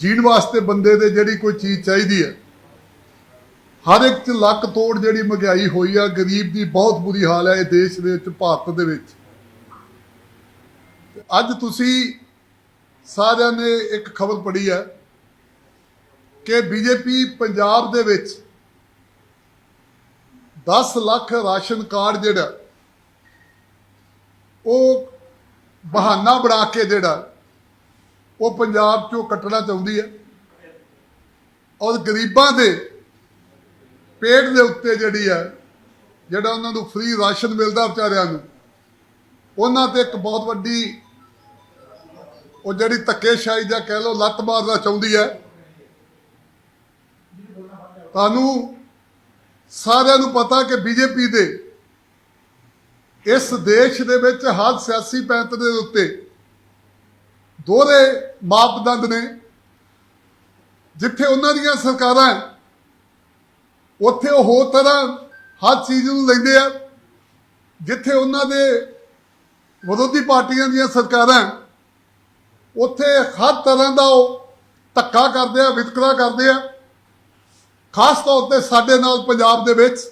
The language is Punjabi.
ਜੀਣ ਵਾਸਤੇ ਬੰਦੇ ਦੇ ਜਿਹੜੀ ਕੋਈ ਚੀਜ਼ ਚਾਹੀਦੀ ਹੈ, ਹਰ ਇੱਕ ਚ ਲੱਕ ਤੋੜ ਜਿਹੜੀ ਮਹਿੰਗਾਈ ਹੋਈ ਆ, ਗਰੀਬ ਦੀ ਬਹੁਤ ਬੁਰੀ ਹਾਲ ਹੈ ਇਹ ਦੇਸ਼ ਦੇ ਵਿੱਚ, ਭਾਰਤ ਦੇ ਵਿੱਚ। ਅੱਜ ਤੁਸੀਂ ਸਾਰਿਆਂ ਨੇ ਇੱਕ ਖਬਰ ਪੜ੍ਹੀ ਹੈ ਕਿ ਬੀਜੇਪੀ ਪੰਜਾਬ ਦੇ ਵਿੱਚ 10 ਲੱਖ ਰਾਸ਼ਨ ਕਾਰਡ ਜਿਹੜਾ, ਉਹ ਬਹਾਨਾ ਬਣਾ ਕੇ ਜਿਹੜਾ ਉਹ ਪੰਜਾਬ ਚੋਂ ਕੱਟਣਾ ਚਾਹੁੰਦੀ ਹੈ। ਔਰ ਗਰੀਬਾਂ ਦੇ ਪੇਟ ਦੇ ਉੱਤੇ ਜਿਹੜੀ ਹੈ, ਜਿਹੜਾ ਉਹਨਾਂ ਨੂੰ ਫ੍ਰੀ ਰਾਸ਼ਨ ਮਿਲਦਾ ਵਿਚਾਰਿਆਂ ਨੂੰ, ਉਹਨਾਂ ਤੇ ਇੱਕ ਬਹੁਤ ਵੱਡੀ ਉਹ ਜਿਹੜੀ ਧੱਕੇਸ਼ਾਹੀ ਜਾਂ ਕਹਿ ਲਓ ਲੱਤ ਮਾਰਨਾ ਚਾਹੁੰਦੀ ਹੈ। ਤੁਹਾਨੂੰ ਸਾਰਿਆਂ ਨੂੰ ਪਤਾ ਕਿ ਬੀਜੇਪੀ ਦੇ ਇਸ ਦੇਸ਼ ਦੇ ਵਿੱਚ ਹਰ ਸਿਆਸੀ ਪੈਂਤ ਦੇ ਉੱਤੇ ਦੋਹਰੇ ਮਾਪਦੰਡ ਨੇ। ਜਿੱਥੇ ਉਹਨਾਂ ਦੀਆਂ ਸਰਕਾਰਾਂ ਉੱਥੇ ਉਹ ਹੋਰ ਤਰ੍ਹਾਂ ਹਰ ਚੀਜ਼ ਨੂੰ ਲੈਂਦੇ ਆ। ਜਿੱਥੇ ਉਹਨਾਂ ਦੇ ਵਿਰੋਧੀ ਪਾਰਟੀਆਂ ਦੀਆਂ ਸਰਕਾਰਾਂ ਉੱਥੇ ਹਰ ਤਰ੍ਹਾਂ ਦਾ ਉਹ ਧੱਕਾ ਕਰਦੇ ਆ, ਵਿਤਕਰਾ ਕਰਦੇ ਆ। ਖਾਸ ਤੌਰ ਤੇ ਸਾਡੇ ਨਾਲ ਪੰਜਾਬ ਦੇ ਵਿੱਚ